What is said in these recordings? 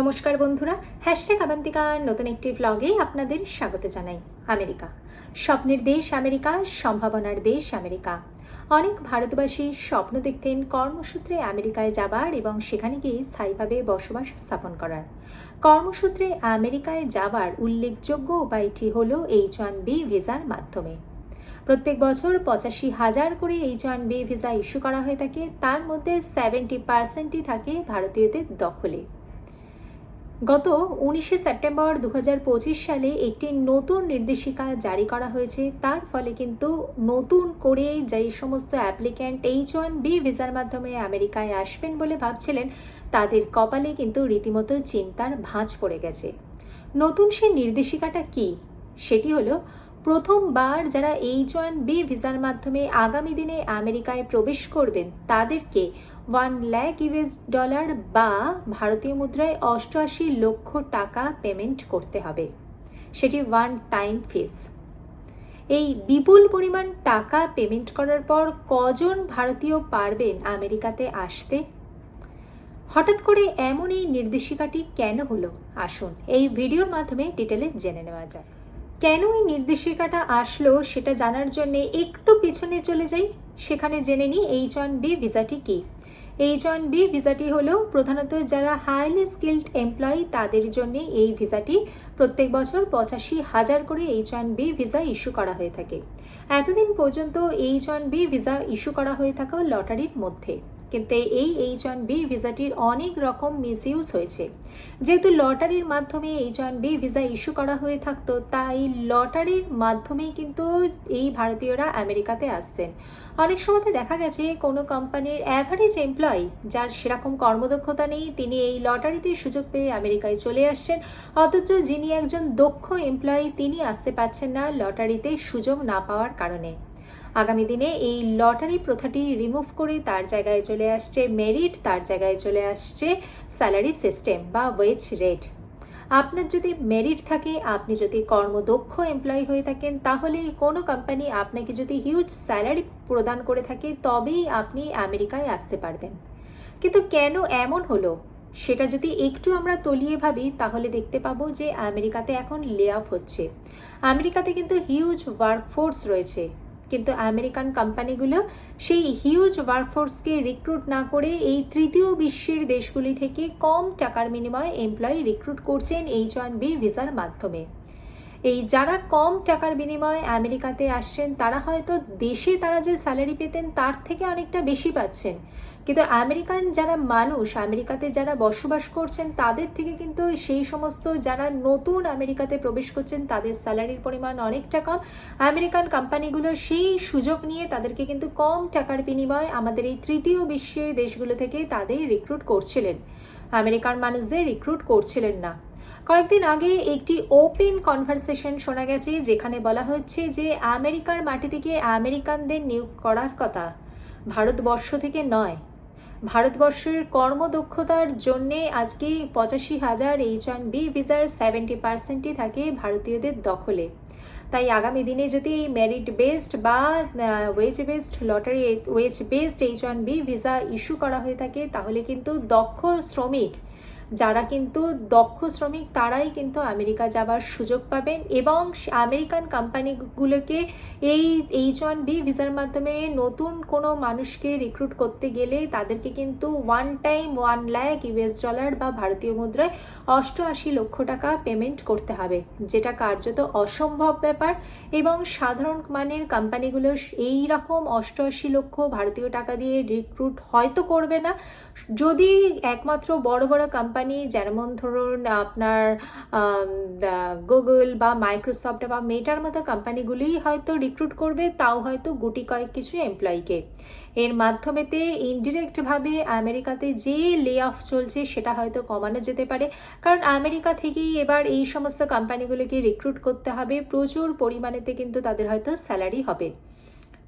নমস্কার বন্ধুরা হ্যাশট্যাগ আবান্তিকার নতুন একটি ভ্লগে আপনাদের স্বাগত জানাই, আমেরিকা। স্বপ্নের দেশ আমেরিকা, সম্ভাবনার দেশ আমেরিকা। অনেক ভারতবাসী স্বপ্ন দেখতেন কর্মসূত্রে আমেরিকায় যাবার এবং সেখানে গিয়ে স্থায়ীভাবে বসবাস স্থাপন করার। কর্মসূত্রে আমেরিকায় যাবার উল্লেখযোগ্য উপায়টি হল এইচ ওয়ান বি ভিসার মাধ্যমে। প্রত্যেক বছর পঁচাশি হাজার করে H one B visa issue করা হয়ে থাকে, তার মধ্যে সেভেন্টি পার্সেন্টই থাকে ভারতীয়দের দখলে। গত উনিশে সেপ্টেম্বর দু হাজার পঁচিশ সালে একটি নতুন নির্দেশিকা জারি করা হয়েছে। তার ফলে কিন্তু নতুন করে যেই সমস্ত অ্যাপ্লিক্যান্ট এইচ ওয়ান বি ভিসার মাধ্যমে আমেরিকায় আসবেন বলে ভাবছিলেন, তাদের কপালে কিন্তু রীতিমতো চিন্তার ভাঁজ পড়ে গেছে। নতুন সেই নির্দেশিকাটা কি? সেটি হলো, প্রথমবার যারা এইচ ওয়ান বি ভিসার মাধ্যমে আগামী দিনে আমেরিকায় প্রবেশ করবেন, তাদেরকে ওয়ান ল্যাক ইউএস ডলার বা ভারতীয় মুদ্রায় অষ্টআশি লক্ষ টাকা পেমেন্ট করতে হবে। সেটি ওয়ান টাইম ফিস। এই বিপুল পরিমাণ টাকা পেমেন্ট করার পর কজন ভারতীয় পারবেন আমেরিকাতে আসতে? হঠাৎ করে এমন এই নির্দেশিকাটি কেন হলো? আসুন এই ভিডিওর মাধ্যমে ডিটেলে জেনে নেওয়া যায় কেন এই নির্দেশিকাটা আসলো সেটা জানার জন্য একটু পিছনে চলে যাই? সেখানে জেনে নিই এইচ ওয়ান বি ভিসাটি কী? এইচ ওয়ান বি ভিসাটি হলো প্রধানত যারা হাইলি স্কিল্ড এমপ্লয়ি তাদের জন্য এই ভিসাটি প্রত্যেক বছর পঁচাশি হাজার করে H one B visa issue করা হয়ে থাকে। এতদিন পর্যন্ত H one B visa issue করা হয়ে থাকা লটারির মধ্যে। কিন্তু এই এইচ ওয়ান বি ভিসাটির অনেক রকম মিসইউজ হয়েছে। যেহেতু লটারির মাধ্যমে H one B visa issue করা হয়ে থাকতো, তাই লটারির মাধ্যমেই কিন্তু এই ভারতীয়রা আমেরিকাতে আসতেন অনেক সময়তে দেখা গেছে কোনো কোম্পানির অ্যাভারেজ এমপ্লয়ি যার সেরকম কর্মদক্ষতা নেই, তিনি এই লটারিতে সুযোগ পেয়ে আমেরিকায় চলে আসছেন, অথচ যিনি একজন দক্ষ এমপ্লয়ি তিনি আসতে পারছেন না লটারিতে সুযোগ না পাওয়ার কারণে। আগামী দিনে এই লটারি প্রথাটি রিমুভ করে তার জায়গায় চলে আসছে মেরিট, তার জায়গায় চলে আসছে স্যালারি সিস্টেম বা ওয়েজ রেট। আপনার যদি মেরিট থাকে, আপনি যদি কর্মদক্ষ এমপ্লয়ি হয়ে থাকেন, তাহলে কোনো কোম্পানি আপনাকে যদি হিউজ স্যালারি প্রদান করে থাকে, তবেই আপনি আমেরিকায় আসতে পারবেন। কিন্তু কেন এমন হলো? সেটা যদি একটু আমরা তলিয়ে ভাবি, তাহলে দেখতে পাবো যে আমেরিকাতে এখন লে অফ হচ্ছে। আমেরিকাতে কিন্তু হিউজ ওয়ার্কফোর্স রয়েছে। কিন্তু আমেরিকান কোম্পানিগুলো সেই হিউজ ওয়ার্কফোর্সকে রিক্রুট না করে এই তৃতীয় বিশ্বের দেশগুলি থেকে কম টাকার বিনিময়ে এমপ্লয়ি রিক্রুট করছেন এইচ ওয়ান বি ভিসার মাধ্যমে। এই যারা কম টাকার বিনিময়ে আমেরিকাতে আসছেন, তারা হয়তো দেশে তারা যে স্যালারি পেতেন, তার থেকে অনেকটা বেশি পাচ্ছেন। কিন্তু আমেরিকান যারা মানুষ, আমেরিকাতে যারা বসবাস করছেন, তাদের থেকে কিন্তু সেই সমস্ত যারা নতুন আমেরিকাতে প্রবেশ করছেন, তাদের স্যালারির পরিমাণ অনেকটা কম। আমেরিকান কোম্পানিগুলো সেই সুযোগ নিয়ে তাদেরকে কিন্তু কম টাকার বিনিময়ে আমাদের এই তৃতীয় বিশ্বের দেশগুলো থেকে তাদের রিক্রুট করছিলেন। আমেরিকান মানুষদের রিক্রুট করছিলেন না। কয়েকদিন আগে একটি ওপেন কনভারসেশন শোনা গেছে, যেখানে বলা হচ্ছে যে আমেরিকার মাটি থেকে আমেরিকানদের নিয়োগ করার কথা। ভারতবর্ষ থেকে নয়। ভারতবর্ষের কর্মদক্ষতার জন্যে আজকে পঁচাশি হাজার এইচ ওয়ান বি ভিসার সেভেন্টি পার্সেন্টই থাকে ভারতীয়দের দখলে। তাই আগামী দিনে যদি এই মেরিট বেসড বা wage based lottery, wage based H one B visa issue করা হয়ে থাকে, তাহলে কিন্তু দক্ষ শ্রমিক যারা কিন্তু দক্ষ শ্রমিক, তারাই কিন্তু আমেরিকা যাবার সুযোগ পাবেন এবং আমেরিকান কোম্পানিগুলোকে এই এইচ ওয়ান বি ভিসার মাধ্যমে নতুন কোনো মানুষকে রিক্রুট করতে গেলে তাদেরকে কিন্তু one time one lakh US dollar বা ভারতীয় মুদ্রায় অষ্টআশি লক্ষ টাকা পেমেন্ট করতে হবে, যেটা কার্যত অসম্ভব ব্যাপার এবং সাধারণ মানের কোম্পানিগুলো এই রকম অষ্টআশি লক্ষ ভারতীয় টাকা দিয়ে রিক্রুট হয়তো করবে না। যদি একমাত্র বড় বড় কোম্পানি কোম্পানি যেমন ধরুন আপনার গুগল বা মাইক্রোসফট বা মেটার মতো কোম্পানিগুলিই হয়তো রিক্রুট করবে, তাও হয়তো গুটি কয়েক কিছু এমপ্লয়িকে এর মাধ্যমেতে ইনডিরেক্টভাবে আমেরিকাতে যে লে অফ চলছে, সেটা হয়তো কমানো যেতে পারে। কারণ আমেরিকা থেকেই এবার এই সমস্ত কোম্পানিগুলিকে রিক্রুট করতে হবে। প্রচুর পরিমাণেতে কিন্তু তাদের হয়তো স্যালারি হবে।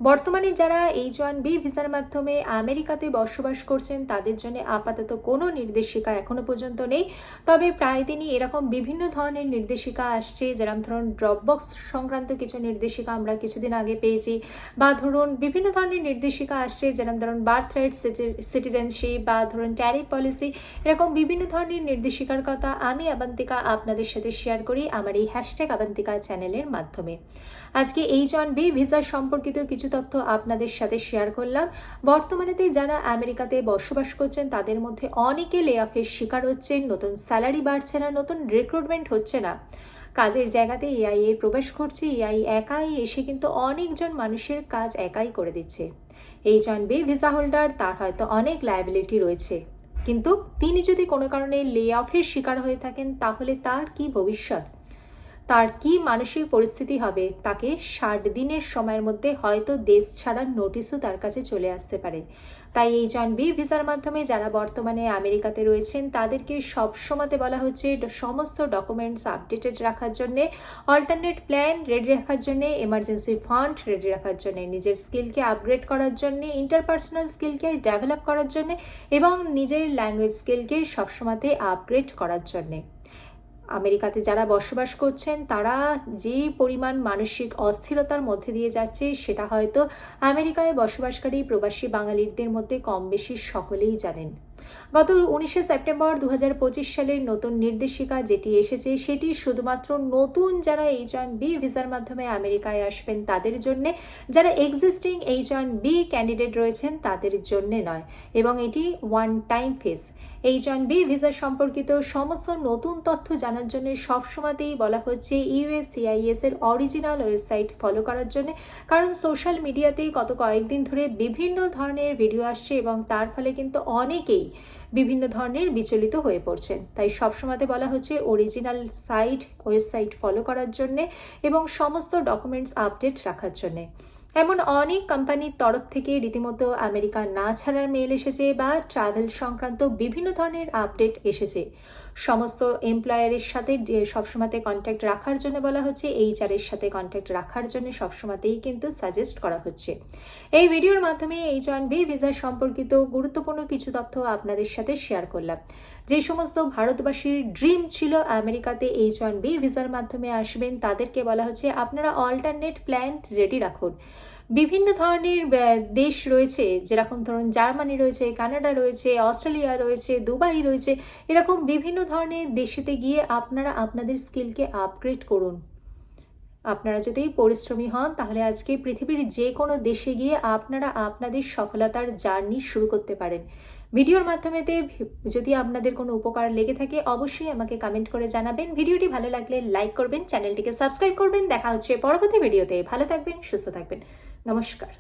বর্তমানে যারা এইচ ওয়ান বি ভিসার মাধ্যমে আমেরিকাতে বসবাস করছেন, তাদের জন্য আপাতত কোনো নির্দেশিকা এখনও পর্যন্ত নেই। তবে প্রায় দিনই এরকম বিভিন্ন ধরনের নির্দেশিকা আসছে, যেরকম ধরুন ড্রপবক্স সংক্রান্ত কিছু নির্দেশিকা আমরা কিছুদিন আগে পেয়েছি, বা ধরুন বিভিন্ন ধরনের নির্দেশিকা আসছে, যেরকম ধরুন বার্থ রাইট সিটিজেনশিপ বা ধরুন ট্যারিফ পলিসি এরকম বিভিন্ন ধরনের নির্দেশিকার কথা আমি আবান্তিকা আপনাদের সাথে শেয়ার করি আমার এই হ্যাশট্যাগ আবান্তিকা চ্যানেলের মাধ্যমে। আজকে এইচ ওয়ান বি ভিসার সম্পর্কিত কিছু তথ্য আপনাদের সাথে শেয়ার করলাম। বর্তমানেতে যারা আমেরিকাতে বসবাস করছেন, তাদের মধ্যে অনেকে লে অফের শিকার হচ্ছেন, নতুন স্যালারি বাড়ছে না, নতুন রিক্রুটমেন্ট হচ্ছে না। কাজের জায়গাতে এআই এর প্রবেশ করছে এআই একাই এসে কিন্তু অনেকজন মানুষের কাজ একাই করে দিচ্ছে। ওয়ান বি ভিসা হোল্ডার তার হয়তো অনেক লায়াবিলিটি রয়েছে। কিন্তু তিনি যদি কোনো কারণে লে অফের শিকার হয়ে থাকেন, তাহলে তার কি ভবিষ্যৎ? তার কি মানসিক পরিস্থিতি হবে, তাকে ষাট দিনের সময়ের মধ্যে হয়তো দেশ ছাড়ার নোটিশও তার কাছে চলে আসতে পারে। তাই এই জন বি ভিসার মাধ্যমে যারা বর্তমানে আমেরিকাতে রয়েছেন, তাদেরকে সব সময়তে বলা হচ্ছে সমস্ত ডকুমেন্টস আপডেটেড রাখার জন্যে, অল্টারনেট প্ল্যান রেডি রাখার জন্যে, এমার্জেন্সি ফান্ড রেডি রাখার জন্যে, নিজের স্কিলকে আপগ্রেড করার জন্যে, ইন্টারপার্সোনাল স্কিলকে ডেভেলপ করার জন্যে এবং নিজের ল্যাঙ্গুয়েজ স্কিলকে সবসময়তে আপগ্রেড করার জন্যে। আমেরিকাতে যারা বসবাস করছেন, তারা যে পরিমাণ মানসিক অস্থিরতার মধ্যে দিয়ে যাচ্ছে, সেটা হয়তো আমেরিকায় বসবাসকারী প্রবাসী বাঙালিদের মধ্যে কম বেশি সকলেই জানেন। গত উনিশে সেপ্টেম্বর দু হাজার পঁচিশ সালের নতুন নির্দেশিকা যেটি এসেছে, সেটি শুধুমাত্র নতুন যারা এইচ ওয়ান বি ভিসার মাধ্যমে আমেরিকায় আসবেন তাদের জন্যে, যারা existing H one B candidate রয়েছেন তাদের জন্যে নয়। এবং এটি one time fees H one B visa সম্পর্কিত সমস্ত নতুন তথ্য জানার জন্য সবসময়তেই বলা হচ্ছে ইউএসসিআইএস এর অরিজিনাল ওয়েবসাইট ফলো করার জন্য। কারণ সোশ্যাল মিডিয়াতেই গত কয়েকদিন ধরে বিভিন্ন ধরনের ভিডিও আসছে এবং তার ফলে কিন্তু অনেকেই বিভিন্ন ধরনের বিচলিত হয়ে পড়ছেন। তাই সবসময়তে বলা হচ্ছে অরিজিনাল সাইট ওয়েবসাইট ফলো করার জন্যে এবং সমস্ত ডকুমেন্টস আপডেট রাখার জন্যে। এমন অনেক কোম্পানির তরফ থেকে রীতিমতো আমেরিকা না ছাড়ার মেল এসেছে বা ট্রাভেল সংক্রান্ত বিভিন্ন ধরনের আপডেট এসেছে। সমস্ত এমপ্লয়ারের সাথে সবসময়তে কন্ট্যাক্ট রাখার জন্য বলা হচ্ছে এইচআরের সাথে কন্ট্যাক্ট রাখার জন্য সবসময়তেই কিন্তু সাজেস্ট করা হচ্ছে। এই ভিডিওর মাধ্যমে এইচ ওয়ান বি ভিসা সম্পর্কিত গুরুত্বপূর্ণ কিছু তথ্য আপনাদের সাথে শেয়ার করলাম। যে সমস্ত ভারতবাসীর ড্রিম ছিল আমেরিকাতে এইচ ওয়ান বি ভিসার মাধ্যমে আসবেন, তাদেরকে বলা হচ্ছে, আপনারা অল্টারনেট প্ল্যান রেডি রাখুন। বিভিন্ন ধরনের দেশ রয়েছে, যেরকম ধরুন জার্মানি রয়েছে, কানাডা রয়েছে, অস্ট্রেলিয়া রয়েছে, দুবাই রয়েছে, এরকম বিভিন্ন ধরনের দেশেতে গিয়ে আপনারা আপনাদের স্কিলকে আপগ্রেড করুন। আপনারা যদি পরিশ্রমী হন, তাহলে আজকে পৃথিবীর যে কোনো দেশে গিয়ে আপনারা আপনাদের সফলতার জার্নি শুরু করতে পারেন। ভিডিওর মাধ্যমেতে যদি আপনাদের কোনো উপকার লেগে থাকে, অবশ্যই আমাকে কমেন্ট করে জানাবেন। ভিডিওটি ভালো লাগলে লাইক করবেন, চ্যানেলটিকে সাবস্ক্রাইব করবেন। দেখা হচ্ছে পরবর্তী ভিডিওতে। ভালো থাকবেন, সুস্থ থাকবেন। নমস্কার